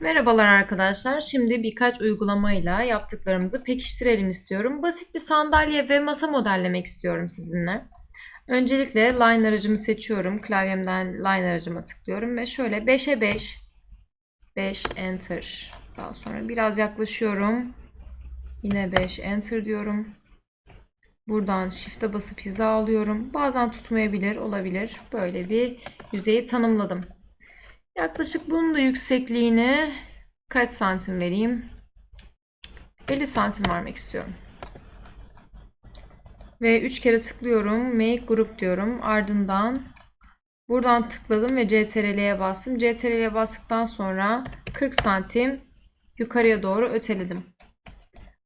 Merhabalar arkadaşlar. Şimdi birkaç uygulamayla yaptıklarımızı pekiştirelim istiyorum. Basit bir sandalye ve masa modellemek istiyorum sizinle. Öncelikle line aracımı seçiyorum. Klavyemden line aracıma tıklıyorum ve şöyle 5'e 5 5 enter. Daha sonra biraz yaklaşıyorum. Yine 5 enter diyorum. Buradan shift'e basıp hizalıyorum. Bazen tutmayabilir, olabilir. Böyle bir yüzeyi tanımladım. Yaklaşık bunun da yüksekliğini kaç santim vereyim? 50 santim vermek istiyorum. Ve 3 kere tıklıyorum. Make group diyorum. Ardından buradan tıkladım ve CTRL'ye bastım. CTRL'ye bastıktan sonra 40 santim yukarıya doğru öteledim.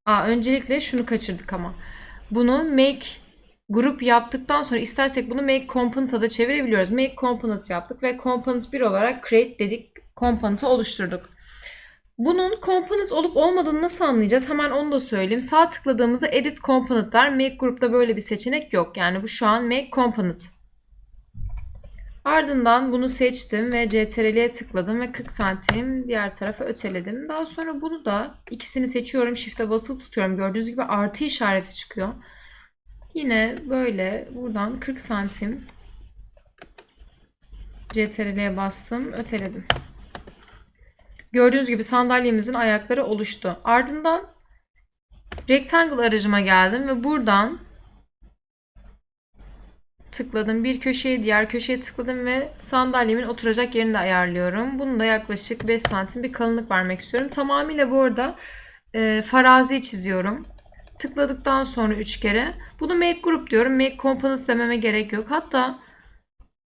Aa, öncelikle şunu kaçırdık ama. Bunu make grup yaptıktan sonra istersek bunu make component'a da çevirebiliyoruz. Make component yaptık ve component 1 olarak create dedik. Component'ı oluşturduk. Bunun component olup olmadığını nasıl anlayacağız? Hemen onu da söyleyeyim. Sağ tıkladığımızda edit component der. Make grupta böyle bir seçenek yok. Yani bu şu an make component. Ardından bunu seçtim ve CTRL'ye tıkladım ve 40 santim diğer tarafa öteledim. Daha sonra bunu da ikisini seçiyorum. Shift'e basılı tutuyorum. Gördüğünüz gibi artı işareti çıkıyor. Yine böyle buradan 40 santim CTRL'ye bastım, öteledim. Gördüğünüz gibi sandalyemizin ayakları oluştu. Ardından Rectangle aracıma geldim ve buradan tıkladım. Bir köşeye diğer köşeye tıkladım ve sandalyemin oturacak yerini de ayarlıyorum. Bunu da yaklaşık 5 santim bir kalınlık vermek istiyorum. Tamamıyla bu arada e, farazi çiziyorum. Tıkladıktan sonra 3 kere bunu make group diyorum. Make components dememe gerek yok. Hatta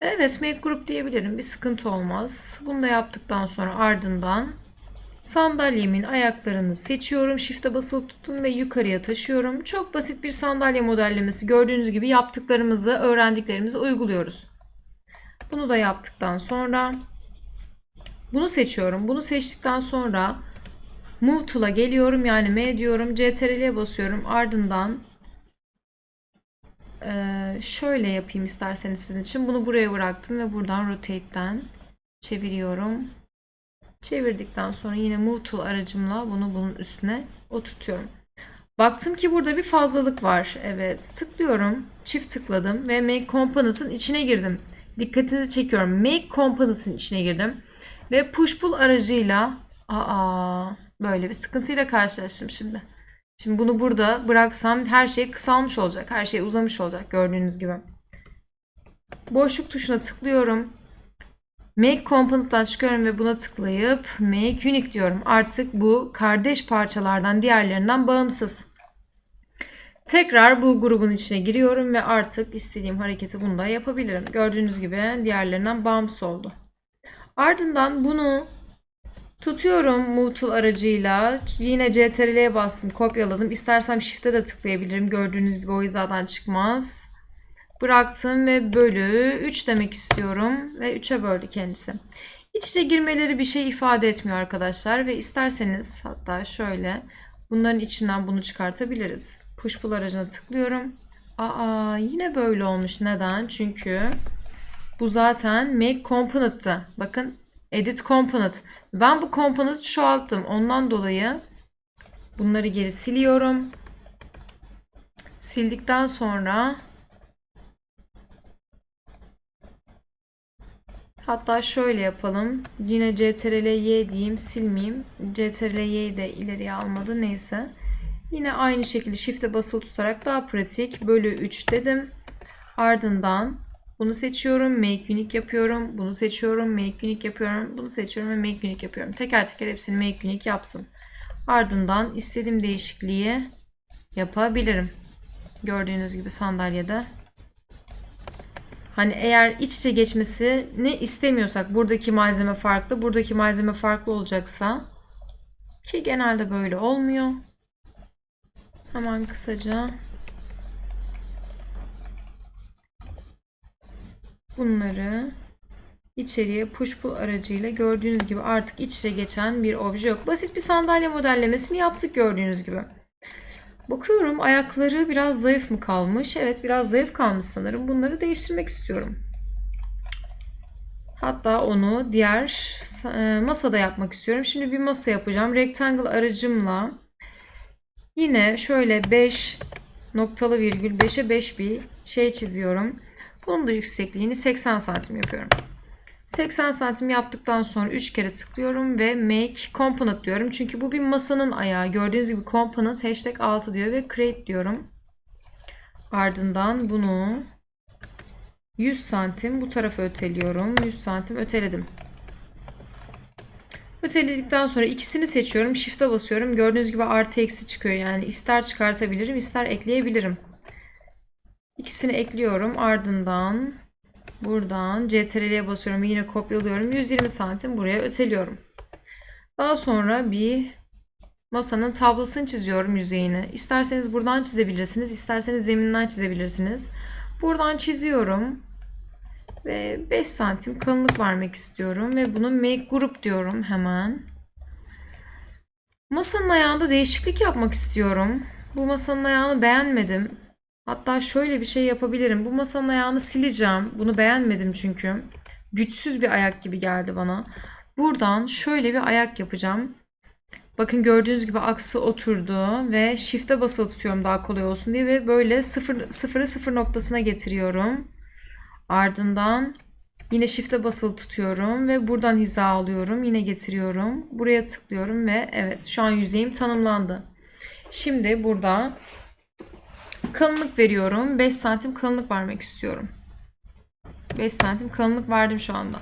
evet make group diyebilirim. Bir sıkıntı olmaz. Bunu da yaptıktan sonra ardından sandalyemin ayaklarını seçiyorum. Shift'e basılı tuttum ve yukarıya taşıyorum. Çok basit bir sandalye modellemesi. Gördüğünüz gibi yaptıklarımızı, öğrendiklerimizi uyguluyoruz. Bunu da yaptıktan sonra bunu seçiyorum. Bunu seçtikten sonra Move geliyorum yani M diyorum. CTRL'ye basıyorum. Ardından ee, şöyle yapayım isterseniz sizin için. Bunu buraya bıraktım ve buradan rotate'den çeviriyorum. Çevirdikten sonra yine move tool aracımla bunu bunun üstüne oturtuyorum. Baktım ki burada bir fazlalık var. Evet tıklıyorum. Çift tıkladım ve make component'ın içine girdim. Dikkatinizi çekiyorum. Make component'ın içine girdim. Ve push pull aracıyla aa böyle bir sıkıntıyla karşılaştım şimdi. Şimdi bunu burada bıraksam her şey kısalmış olacak. Her şey uzamış olacak gördüğünüz gibi. Boşluk tuşuna tıklıyorum. Make Component'tan çıkıyorum ve buna tıklayıp Make Unique diyorum. Artık bu kardeş parçalardan diğerlerinden bağımsız. Tekrar bu grubun içine giriyorum ve artık istediğim hareketi bunda yapabilirim. Gördüğünüz gibi diğerlerinden bağımsız oldu. Ardından bunu tutuyorum Move Tool aracıyla. Yine CTRL'ye bastım, kopyaladım. İstersem Shift'e de tıklayabilirim. Gördüğünüz gibi o hizadan çıkmaz. Bıraktım ve bölü 3 demek istiyorum. Ve 3'e böldü kendisi. İç içe girmeleri bir şey ifade etmiyor arkadaşlar. Ve isterseniz hatta şöyle bunların içinden bunu çıkartabiliriz. Push pull aracına tıklıyorum. Aa yine böyle olmuş. Neden? Çünkü bu zaten make component'tı. Bakın edit component. Ben bu component'ı çoğalttım. Ondan dolayı bunları geri siliyorum. Sildikten sonra Hatta şöyle yapalım. Yine CTRL-Y diyeyim silmeyeyim. CTRL-Y'yi de ileriye almadı. Neyse. Yine aynı şekilde shift'e basılı tutarak daha pratik. Bölü 3 dedim. Ardından bunu seçiyorum. Make unique yapıyorum. Bunu seçiyorum. Make unique yapıyorum. Bunu seçiyorum ve make unique yapıyorum. Teker teker hepsini make unique yaptım. Ardından istediğim değişikliği yapabilirim. Gördüğünüz gibi sandalyede Hani eğer iç içe geçmesini istemiyorsak buradaki malzeme farklı, buradaki malzeme farklı olacaksa ki genelde böyle olmuyor. Hemen kısaca bunları içeriye push pull aracıyla gördüğünüz gibi artık iç içe geçen bir obje yok. Basit bir sandalye modellemesini yaptık gördüğünüz gibi. Bakıyorum ayakları biraz zayıf mı kalmış? Evet biraz zayıf kalmış sanırım. Bunları değiştirmek istiyorum. Hatta onu diğer e, masada yapmak istiyorum. Şimdi bir masa yapacağım. Rectangle aracımla yine şöyle 5 noktalı virgül 5'e 5 bir şey çiziyorum. Bunun da yüksekliğini 80 santim yapıyorum. 80 santim yaptıktan sonra 3 kere tıklıyorum ve make component diyorum. Çünkü bu bir masanın ayağı. Gördüğünüz gibi component hashtag 6 diyor ve create diyorum. Ardından bunu 100 santim bu tarafa öteliyorum. 100 santim öteledim. Öteledikten sonra ikisini seçiyorum. Shift'e basıyorum. Gördüğünüz gibi artı eksi çıkıyor. Yani ister çıkartabilirim ister ekleyebilirim. İkisini ekliyorum. Ardından buradan CTRL'ye basıyorum yine kopyalıyorum. 120 santim buraya öteliyorum. Daha sonra bir masanın tablasını çiziyorum yüzeyini. İsterseniz buradan çizebilirsiniz. isterseniz zeminden çizebilirsiniz. Buradan çiziyorum. Ve 5 santim kalınlık vermek istiyorum. Ve bunu make group diyorum hemen. Masanın ayağında değişiklik yapmak istiyorum. Bu masanın ayağını beğenmedim. Hatta şöyle bir şey yapabilirim. Bu masanın ayağını sileceğim. Bunu beğenmedim çünkü. Güçsüz bir ayak gibi geldi bana. Buradan şöyle bir ayak yapacağım. Bakın gördüğünüz gibi aksı oturdu ve shift'e basılı tutuyorum daha kolay olsun diye ve böyle sıfır, sıfırı sıfır noktasına getiriyorum. Ardından yine shift'e basılı tutuyorum ve buradan hiza alıyorum. Yine getiriyorum. Buraya tıklıyorum ve evet şu an yüzeyim tanımlandı. Şimdi burada kalınlık veriyorum. 5 santim kalınlık vermek istiyorum. 5 santim kalınlık verdim şu anda.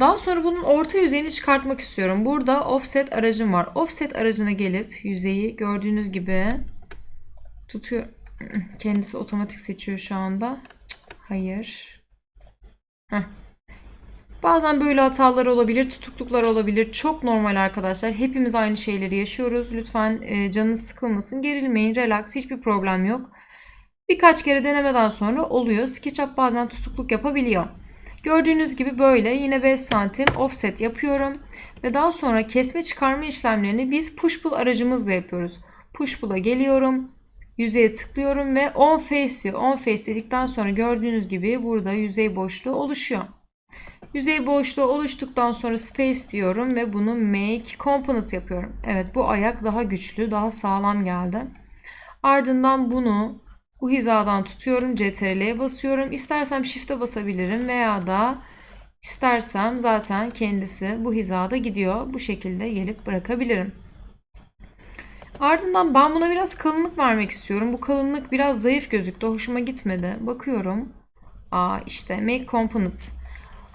Daha sonra bunun orta yüzeyini çıkartmak istiyorum. Burada offset aracım var. Offset aracına gelip yüzeyi gördüğünüz gibi tutuyor. Kendisi otomatik seçiyor şu anda. Hayır. Heh. Bazen böyle hatalar olabilir, tutukluklar olabilir. Çok normal arkadaşlar. Hepimiz aynı şeyleri yaşıyoruz. Lütfen e, canınız sıkılmasın. Gerilmeyin, relax. Hiçbir problem yok. Birkaç kere denemeden sonra oluyor. SketchUp bazen tutukluk yapabiliyor. Gördüğünüz gibi böyle yine 5 santim offset yapıyorum. Ve daha sonra kesme çıkarma işlemlerini biz push pull aracımızla yapıyoruz. Push pull'a geliyorum. Yüzeye tıklıyorum ve on face diyor. On face dedikten sonra gördüğünüz gibi burada yüzey boşluğu oluşuyor. Yüzey boşluğu oluştuktan sonra space diyorum ve bunu make component yapıyorum. Evet bu ayak daha güçlü, daha sağlam geldi. Ardından bunu bu hizadan tutuyorum. CTRL'ye basıyorum. İstersem shift'e basabilirim veya da istersem zaten kendisi bu hizada gidiyor. Bu şekilde gelip bırakabilirim. Ardından ben buna biraz kalınlık vermek istiyorum. Bu kalınlık biraz zayıf gözüktü. Hoşuma gitmedi. Bakıyorum. Aa işte make component.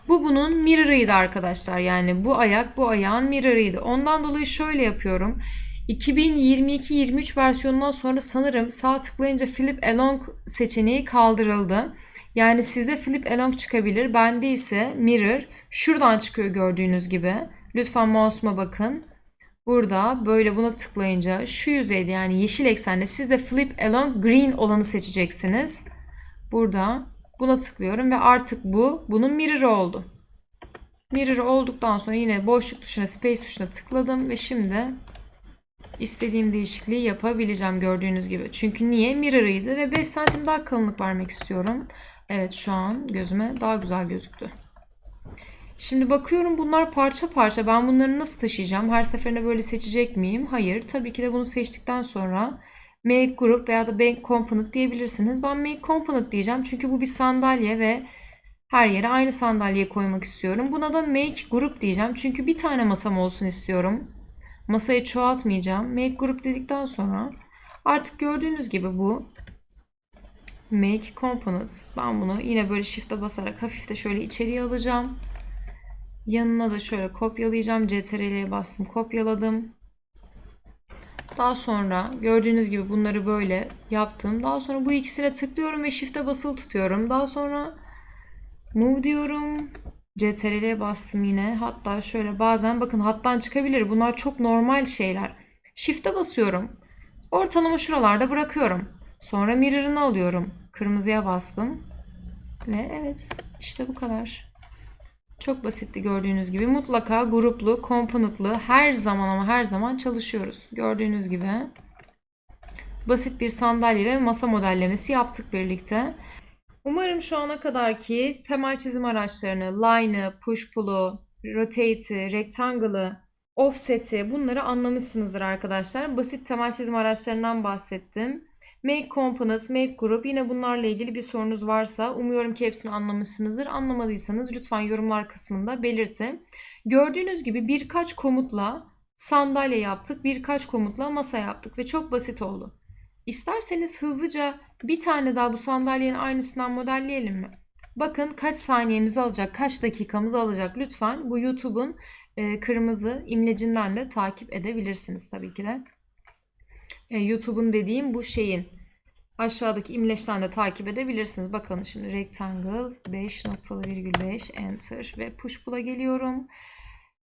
Bu bunun mirror'ıydı arkadaşlar. Yani bu ayak bu ayağın mirror'ıydı. Ondan dolayı şöyle yapıyorum. 2022-23 versiyonundan sonra sanırım sağ tıklayınca Flip Along seçeneği kaldırıldı. Yani sizde Flip Along çıkabilir. Bende ise Mirror şuradan çıkıyor gördüğünüz gibi. Lütfen mouse'uma bakın. Burada böyle buna tıklayınca şu yüzeyde yani yeşil eksende siz de Flip Along Green olanı seçeceksiniz. Burada buna tıklıyorum ve artık bu bunun mirror oldu. Mirror olduktan sonra yine boşluk tuşuna space tuşuna tıkladım ve şimdi istediğim değişikliği yapabileceğim gördüğünüz gibi. Çünkü niye? Mirror'ıydı ve 5 santim daha kalınlık vermek istiyorum. Evet şu an gözüme daha güzel gözüktü. Şimdi bakıyorum bunlar parça parça. Ben bunları nasıl taşıyacağım? Her seferinde böyle seçecek miyim? Hayır. Tabii ki de bunu seçtikten sonra Make Group veya da Bank Component diyebilirsiniz. Ben Make Component diyeceğim. Çünkü bu bir sandalye ve her yere aynı sandalyeyi koymak istiyorum. Buna da Make Group diyeceğim. Çünkü bir tane masam olsun istiyorum. Masayı çoğaltmayacağım. Make Group dedikten sonra artık gördüğünüz gibi bu Make Components. Ben bunu yine böyle shift'e basarak hafif de şöyle içeriye alacağım. Yanına da şöyle kopyalayacağım. CTRL'ye bastım kopyaladım. Daha sonra gördüğünüz gibi bunları böyle yaptım. Daha sonra bu ikisine tıklıyorum ve shift'e basılı tutuyorum. Daha sonra move diyorum. CTRL'ye bastım yine. Hatta şöyle bazen bakın hattan çıkabilir. Bunlar çok normal şeyler. Shift'e basıyorum. Ortalama şuralarda bırakıyorum. Sonra mirror'ını alıyorum. Kırmızıya bastım. Ve evet işte bu kadar. Çok basitti gördüğünüz gibi. Mutlaka gruplu, komponentlı her zaman ama her zaman çalışıyoruz. Gördüğünüz gibi basit bir sandalye ve masa modellemesi yaptık birlikte. Umarım şu ana kadarki temel çizim araçlarını, line'ı, push pull'u, rotate'i, rectangle'ı, offset'i bunları anlamışsınızdır arkadaşlar. Basit temel çizim araçlarından bahsettim. Make components, make group yine bunlarla ilgili bir sorunuz varsa umuyorum ki hepsini anlamışsınızdır. Anlamadıysanız lütfen yorumlar kısmında belirtin. Gördüğünüz gibi birkaç komutla sandalye yaptık, birkaç komutla masa yaptık ve çok basit oldu. İsterseniz hızlıca bir tane daha bu sandalyenin aynısından modelleyelim mi? Bakın kaç saniyemizi alacak, kaç dakikamızı alacak. Lütfen bu YouTube'un e, kırmızı imlecinden de takip edebilirsiniz tabii ki de. E, YouTube'un dediğim bu şeyin aşağıdaki imleçten de takip edebilirsiniz. Bakalım şimdi rectangle 5.5 enter ve push pull'a geliyorum.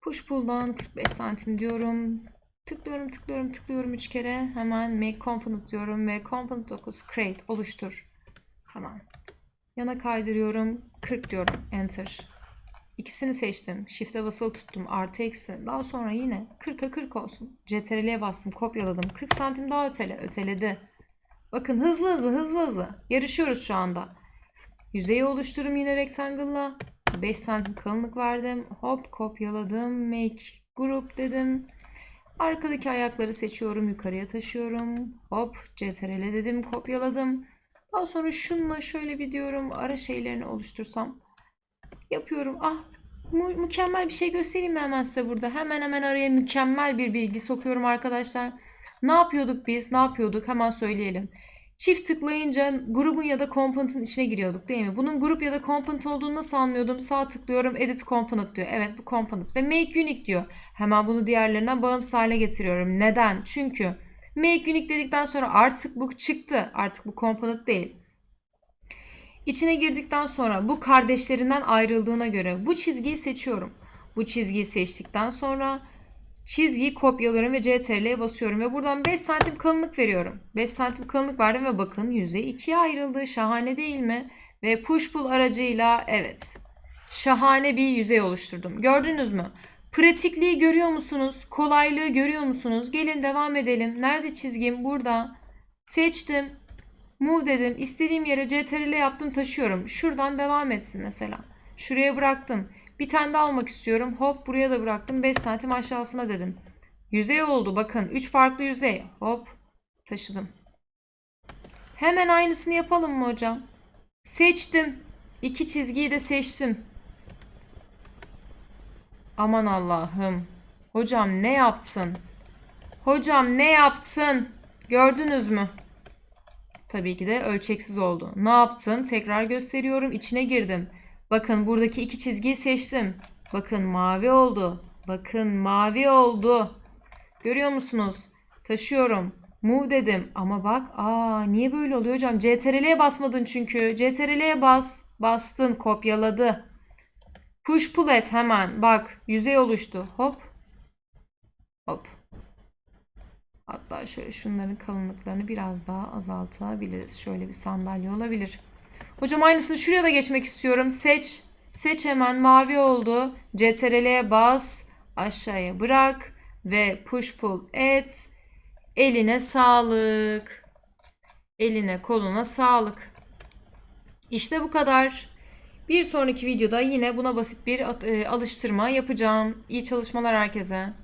Push pull'dan 45 santim diyorum. Tıklıyorum, tıklıyorum, tıklıyorum 3 kere. Hemen make component diyorum ve component 9 create oluştur. Hemen. Yana kaydırıyorum. 40 diyorum. Enter. İkisini seçtim. Shift'e basılı tuttum. Artı eksi. Daha sonra yine 40'a 40 olsun. CTRL'ye bastım. Kopyaladım. 40 santim daha ötele. Öteledi. Bakın hızlı hızlı hızlı hızlı. Yarışıyoruz şu anda. Yüzeyi oluşturum yine rectangle'la. 5 santim kalınlık verdim. Hop kopyaladım. Make group dedim. Arkadaki ayakları seçiyorum. Yukarıya taşıyorum. Hop CTRL dedim. Kopyaladım. Daha sonra şununla şöyle bir diyorum. Ara şeylerini oluştursam. Yapıyorum. Ah mu- mükemmel bir şey göstereyim mi hemen size burada? Hemen hemen araya mükemmel bir bilgi sokuyorum arkadaşlar. Ne yapıyorduk biz? Ne yapıyorduk? Hemen söyleyelim. Çift tıklayınca grubun ya da component'ın içine giriyorduk değil mi? Bunun grup ya da component olduğunu nasıl anlıyordum? Sağ tıklıyorum edit component diyor. Evet bu component ve make unique diyor. Hemen bunu diğerlerinden bağımsız hale getiriyorum. Neden? Çünkü make unique dedikten sonra artık bu çıktı. Artık bu component değil. İçine girdikten sonra bu kardeşlerinden ayrıldığına göre bu çizgiyi seçiyorum. Bu çizgiyi seçtikten sonra çizgiyi kopyalıyorum ve CTRL'ye basıyorum ve buradan 5 santim kalınlık veriyorum. 5 santim kalınlık verdim ve bakın yüzey ikiye ayrıldı. Şahane değil mi? Ve push pull aracıyla evet şahane bir yüzey oluşturdum. Gördünüz mü? Pratikliği görüyor musunuz? Kolaylığı görüyor musunuz? Gelin devam edelim. Nerede çizgim? Burada. Seçtim. Move dedim. İstediğim yere CTRL yaptım taşıyorum. Şuradan devam etsin mesela. Şuraya bıraktım. Bir tane daha almak istiyorum. Hop buraya da bıraktım. 5 santim aşağısına dedim. Yüzey oldu. Bakın 3 farklı yüzey. Hop taşıdım. Hemen aynısını yapalım mı hocam? Seçtim. İki çizgiyi de seçtim. Aman Allah'ım. Hocam ne yaptın? Hocam ne yaptın? Gördünüz mü? Tabii ki de ölçeksiz oldu. Ne yaptım? Tekrar gösteriyorum. İçine girdim. Bakın buradaki iki çizgiyi seçtim. Bakın mavi oldu. Bakın mavi oldu. Görüyor musunuz? Taşıyorum. Move dedim. Ama bak aa niye böyle oluyor hocam? CTRL'ye basmadın çünkü. CTRL'ye bas. Bastın. Kopyaladı. Push pull et hemen. Bak yüzey oluştu. Hop. Hop. Hatta şöyle şunların kalınlıklarını biraz daha azaltabiliriz. Şöyle bir sandalye olabilir. Hocam aynısını şuraya da geçmek istiyorum. Seç. Seç hemen mavi oldu. CTRL'ye bas. Aşağıya bırak. Ve push pull et. Eline sağlık. Eline koluna sağlık. İşte bu kadar. Bir sonraki videoda yine buna basit bir e, alıştırma yapacağım. İyi çalışmalar herkese.